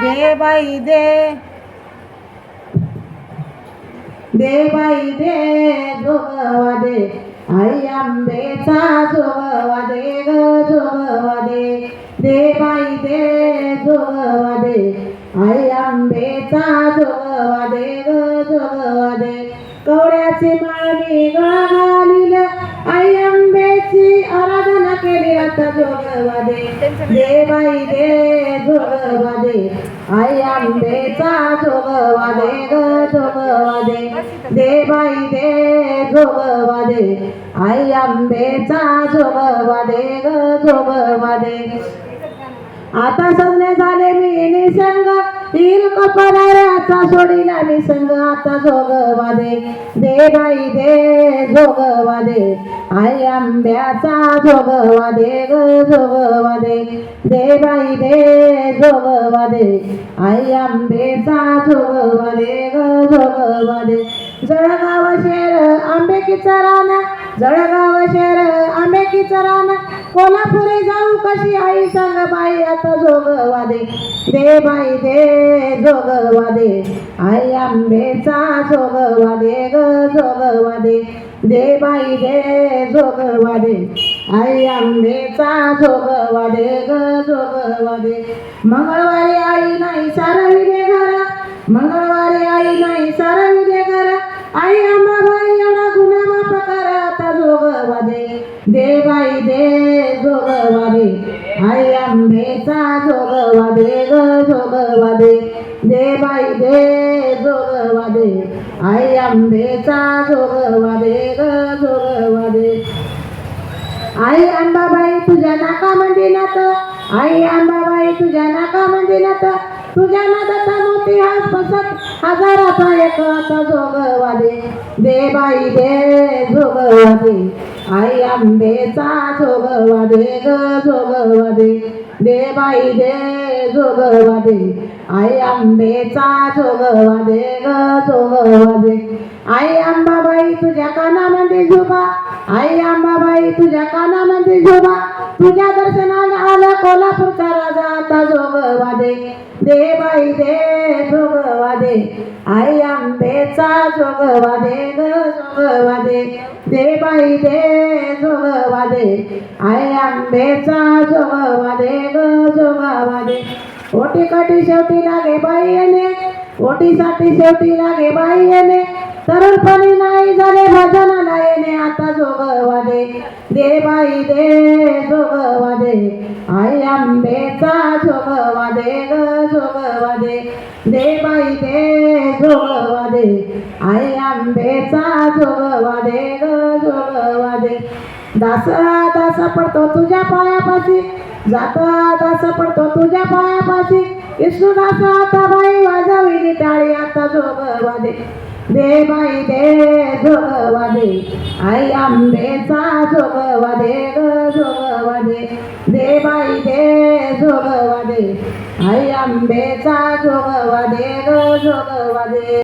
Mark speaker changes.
Speaker 1: दे बाई दे दे बाई दे जोगवा दे आई आंबेचा जोगवा दे ग जोगवा दे दे बाई दे जोगवा दे आई आंबेचा जोगवा दे ग जोगवा दे कवड्याची माळणी गळा घालील आई आंब्याची आराधना केली जोगवा दे दे दे जोगवा दे आई आंबेचा जोगवा दे ग जोगवा दे देबाय दे जोगवा दे आई आंबेचा जोगवा दे ग जोगवा दे आता सगळे झाले मी निसंग. तीर कपणारे आता सोडीला संग आता जोगवा दे दे बाई दे जोगवा दे आई आंब्याचा जोगवा दे ग जोगवा दे दे बाई दे जोगवा दे आई आंबेचा जोगवा दे ग जोगवा दे जळगाव शेर आंबे की जळगाव शेर आंबे की चराना कोल्हापुरी जाऊ कशी आई सांग बाई आता जोगवादे. दे बाई दे जोगवादे. आई आंबेचा जोगवादे ग जोगवादे. दे बाई दे जोगवादे. आई आंबेचा जोगवादे ग जोगवादे. मंगळवारी आई नाही सारवी दे घरा. मंगळवारी देवाई दे जोगवा दे आई आंबेचा जोगवा दे ग जोगवा दे देबाई दे जोगवा दे आई आंबेचा जोगवा दे ग जोगवा दे आई अंबाबाई तुझ्या नाका नात. आई अंबाबाई तुझ्या नाका नात. तुझ्या नादाचा मोती हात बसत हजाराचा एक आता जोगवा दे बाई दे जोगवा दे आई आंबेचा जोगवा दे ग जोगवा दे बाई दे जोगवादे आई आंबेचा जोगवा दे ग जोगवादे आई अंबाबाई तुझ्या कानामध्ये झोपा आई अंबाबाई तुझ्या कानामध्ये झोपा तुझ्या दर्शनाला आला कोल्हापूरचा राजा आता जोगवादे दे बाई दे जोगवा दे. आई आंबेचा जोगवा दे ग जोगवा दे. दे बाई दे जोगवा दे. आई आंबेचा जोगवा दे ग जोगवा दे. ओटी काठी शेवटी लागे बाई येणे. ओटीसाठी शेवटी लागे बाई येणे. तरुणपणी नाही झाले भजनाला येणे. आता वाजे दे दे जोग वाजे आई आंबेचा जोग वाजे ग जोग वाजे देबाई दे जोग वाजे आई आंबेचा जोग वाजे ग जोग वाजे दास दास पडतो तुझ्या पायापाशी. जाता दास पडतो तुझ्या पायापाशी. विष्णुदास आता बाई वाजविली टाळी आता जोग वाजे दे बाई दे जोगवा दे आई आंबेचा जोगवा दे ग जोगवा दे दे बाई दे जोगवा दे आई आंबेचा जोगवा दे ग जोगवा दे